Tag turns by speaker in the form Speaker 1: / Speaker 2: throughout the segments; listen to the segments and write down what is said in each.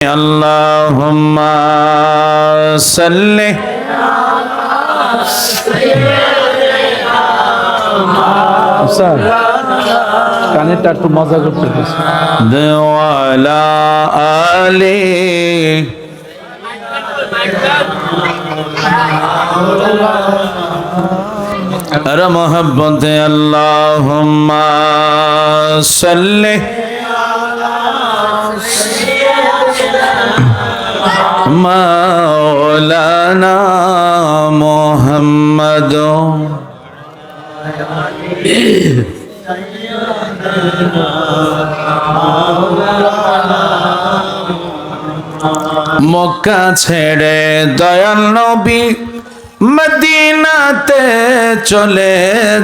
Speaker 1: اللهم صل
Speaker 2: sir কানেরটা একটু মজা করতে দিস।
Speaker 1: وعلى آله أرى محبت اللهم মাওলানা মোহাম্মদ। মক্কা ছেড়ে দয়াল নবী মদিনাতে চলে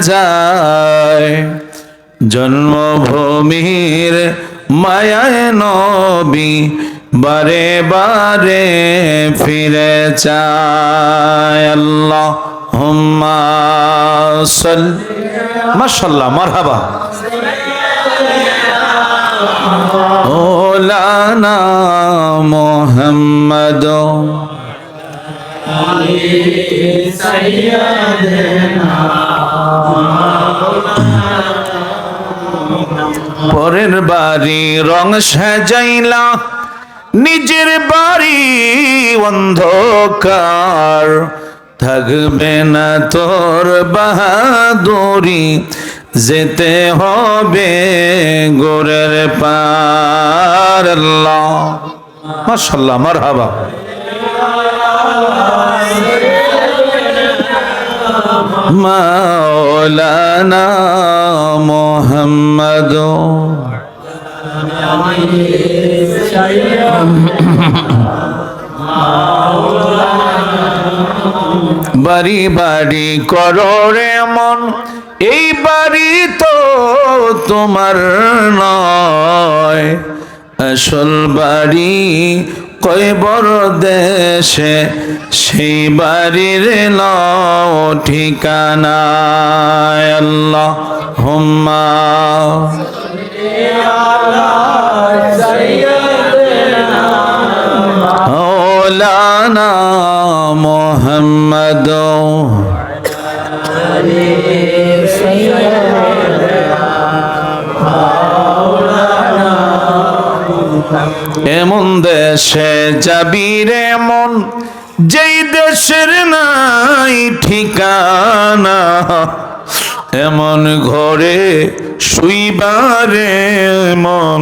Speaker 1: যায়। জন্মভূমির মায়ায় নবী বারে বারে ফিরে যায় আল্লাহ হুম্মা মাশাল্লাহ মারহাবা। ওলানা মোহাম্মদ। পরের বাড়ি রং সাজাইলা। নিজের বাড়ি অন্ধকার থাকবে না তোর বাহাদুরি, যেতে হবে গোরের পার। আল্লাহ মাশাল্লাহ মারহাবা। মাওলানা মোহাম্মদ। বাড়ি বাড়ি করো রে মন, এই বাড়ি তো তোমার নয়। আসল বাড়ি কয় বড় দেশে, সেই বাড়ির ঠিকানা আল্লাহ হুম্মা مولانا محمد এমন দেশে যাবি রে মন যেই দেশের নাই ঠিকানা এমন ঘরে শুইবারে মন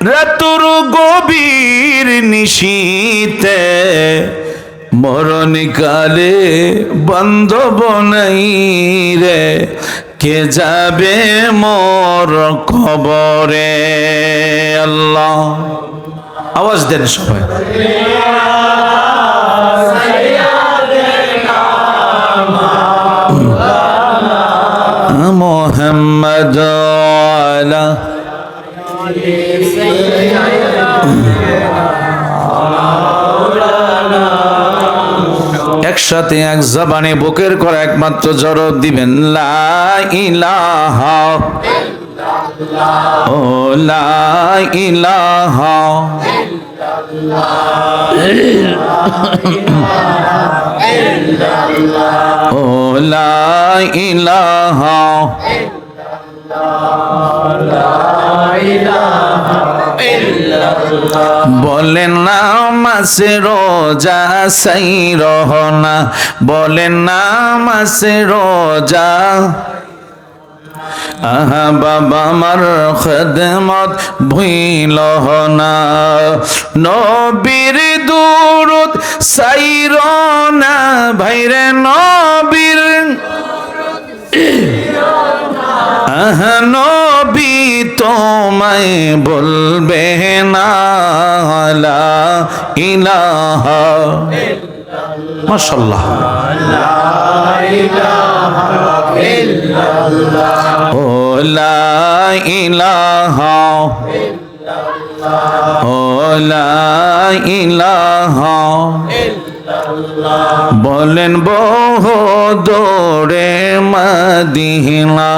Speaker 1: রাতুর গভীর নিশীতে মরণকালে বান্ধব নাই রে। কে যাবে মোর খবরে আল্লাহ। আওয়াজ দেন সবাই। মোহাম্মদ আলা একসাথে এক জবানে বুকের করা একমাত্র জড় দিবেন, লা ইলাহা। ও লা ইলাহা। ও লা ইলাহা। বলেন না মাসে রোজা সাই রহনা বলেন না মাসে রোজা। আহা বাবা আমার খেদমত ভুইল না। নবীর দুরুদ সাইর না। ভাইরে নবীর আহা নবী তোমায় বলবে না ইলাহা মাশাল্লাহ ও লা ইলাহা বলেন বহদরে মাদিনা,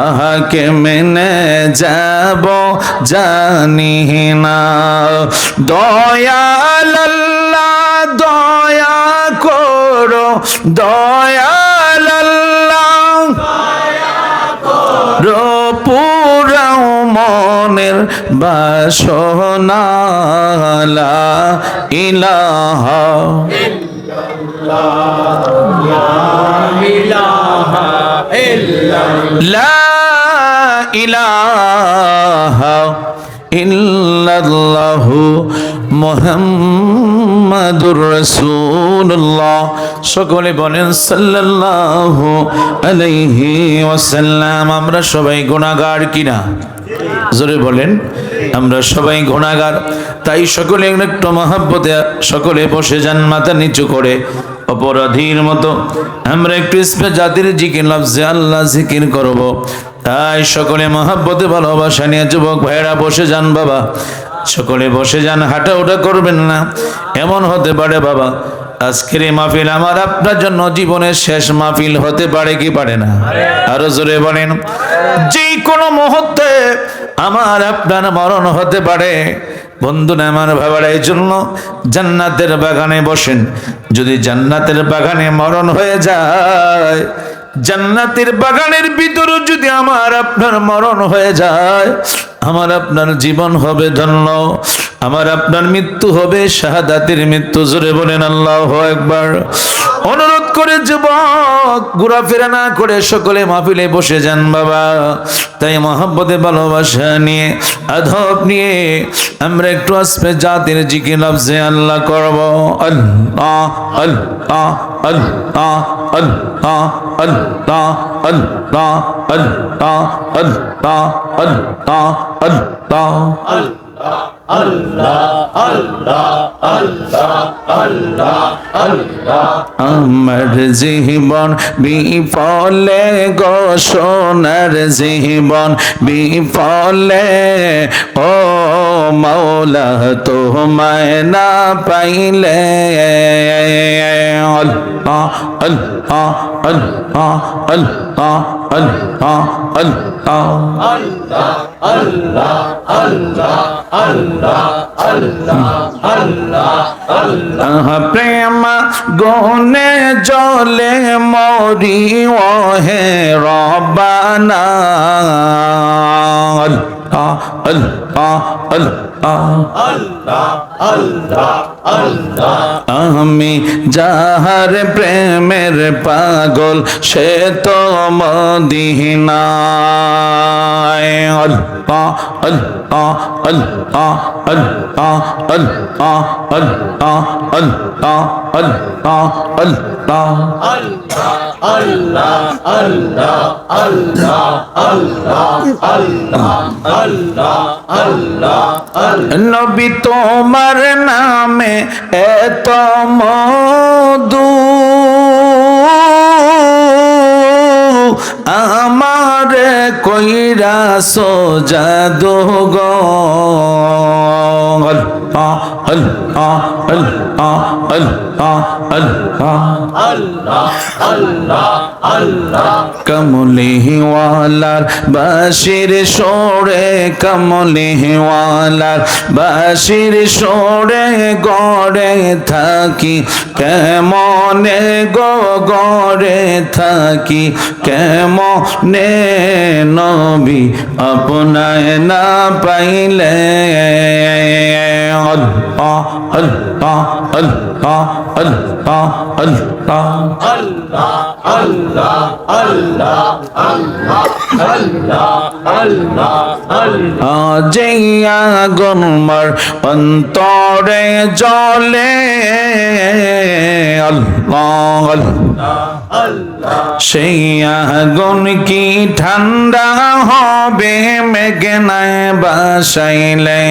Speaker 1: আহাকে মেনে যাব জানি না। দয়া করো দয়াল্লাহ রপুরা মনের বাসনালা ইলাহা সকলে বলেন সাল্লাল্লাহু ওয়াসাল্লাম। আমরা সবাই গুনাহগার কিনা? জোরে বলেন, আমরা সবাই গুনাহগার। তাই সকলে একটু মহাব্বতে, সকলে বসে যান, মাথা নিচু করে। অপরাধীর মতো। আমরা একটু ইসমে জাতির জিকির, লফজে আল্লাহ জিকির করব। তাই সকলে মহাব্বতে ভালোবাসা নিয়ে যুবক ভাইরা বসে যান বাবা। সকলে বসে যান, হাঁটা ওটা করবেন না। এমন হতে পারে বাবা, আজকের এই মাহফিল আমার আপনার জন্য জীবনের শেষ মাহফিল হতে পারে কি পারে না? আরও জোরে বলেন যে কোনো মুহূর্তে আমার আপনার মরণ হতে পারে। বন্ধু না আমার ভাবার এই জন্য জান্নাতের বাগানে বসেন। যদি জান্নাতের বাগানে মরণ হয়ে যায়, জান্নাতের বাগানের ভিতরে যদি আমার আপনার মরণ হয়ে যায়, আমার আপনার জীবন হবে ধন্য, আমার আপনার মৃত্যু হবে, শাহাদাতের মৃত্যু, জোরে বলেন আল্লাহ একবার অনুরোধ করে যুবক, ঘোরাফেরা না করে সকলে মাহফিলে বসে যান বাবা। তাই মহাব্বতে ভালোবাসা নিয়ে, আধব নিয়ে আমরা একটু আসবে জাতির জিকে লফজে আল্লাহ করব। আল্লাহ আল্লাহ আল্লাহ আল্লাহ আল্লাহ আল্লাহ আল্লাহ আল্লাহ আল্লাহ আল্লাহ। আমার জীবন বিফলে গো সোনার জীবন বিফলে ও মৌলা তোমায় না পাইলে আল্লাহ আল্লাহ আল্লাহ আল্লাহ আল্লাহ আল্লাহ আহা প্রেম গনে জলে মরি ও হে রবানা আমি যাহার প্রেমের পাগল সে তো মদিনায় নবী তোমার নামে এত মধু আমার کوئی سو جا دو ہاں اللہ اللہ اللہ اللہ کملی والار بشیر شوڑے کملی والار بشیر شوڑے گڑے تھاকি কেমনে গো গড়ে থাকি কেমনে اپنے نہ پہلے আল্লাহ আল্লাহ আল্লাহ আল্লাহ আল্লাহ আজিয়া গনমার অন্তরে জলে আল্লাহ আল্লাহ সেই আগুন কি ঠান্ডা হবে মেঘনায় বাসাইলে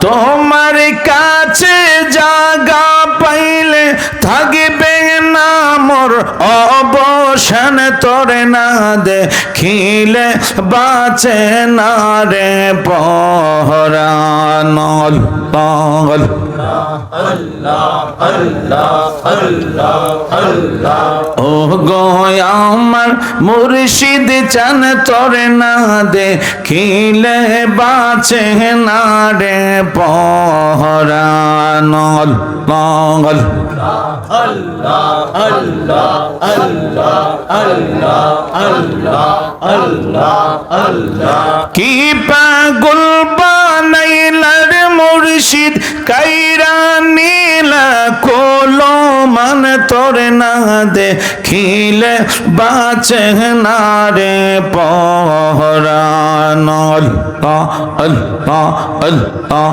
Speaker 1: তোমার কাছে জাগা পাইলে থাকবে না মোর অবসান, তোরে না দেখিলে বাঁচে না রে পহরান। পাগল মুর্শিদ চান তোরে না দেখিলে বাঁচে না রে পহরান পাগল কি পাগল বানাইলার মুর্শিদ কাইরা নীলা কোলো মান তোর না দেখিলে বাঁচে না রে পহরান আল্লাহ আল্লাহ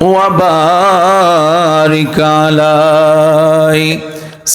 Speaker 1: وبارك عليه